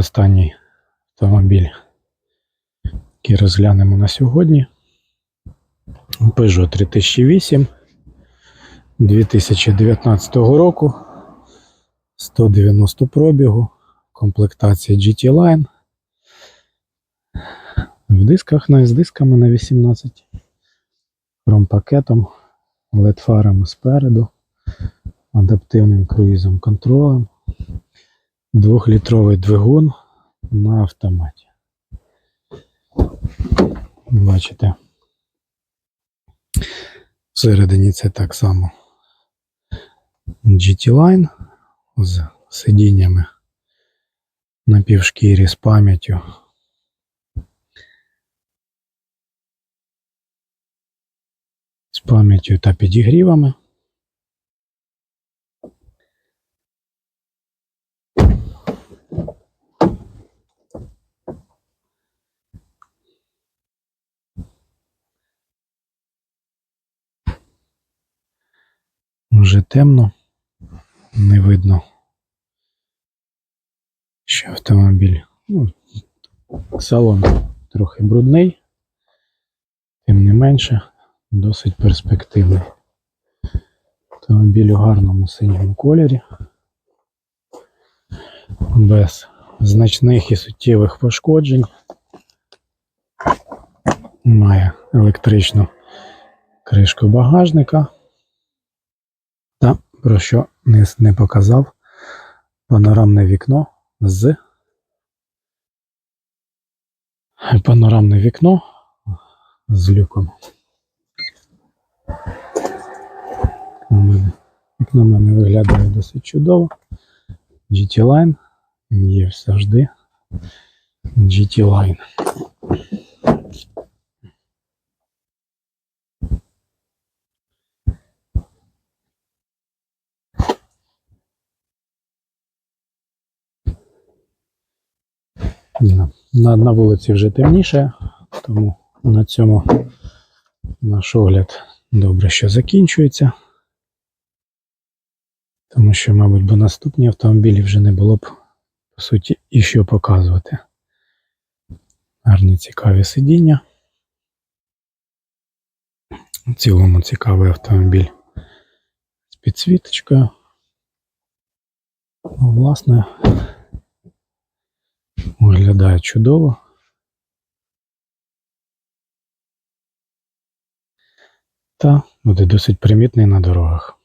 останній автомобіль, який розглянемо на сьогодні. Peugeot 3008 2019 року. 190 пробігу, комплектація GT Line. В дисках на з дисками на 18. Хромпакетом, LED фарами спереду, адаптивним круїзом контролем. Двохлітровий двигун на автоматі. Бачите. Всередині це так само GT Line з сидіннями на півшкірі з пам'яттю. З пам'яттю та підігрівами. Вже темно, не видно, що автомобіль. Ну, салон трохи брудний, тим не менше, досить перспективний. Автомобіль у гарному синьому кольорі, без значних і суттєвих пошкоджень. Має електричну кришку багажника. Про що не, не показав, панорамне вікно з панорамне вікно з люком. У мене, вікно в мене виглядає досить чудово. GT Line є завжди. GT Line. На, на вулиці вже темніше, тому на цьому наш огляд добре, що закінчується. Тому що, мабуть, бо наступні автомобілі вже не було б, по суті, і що показувати. Гарні цікаві сидіння. В цілому цікавий автомобіль з підсвіточкою. Ну, власне, виглядає чудово. Та буде досить примітний на дорогах.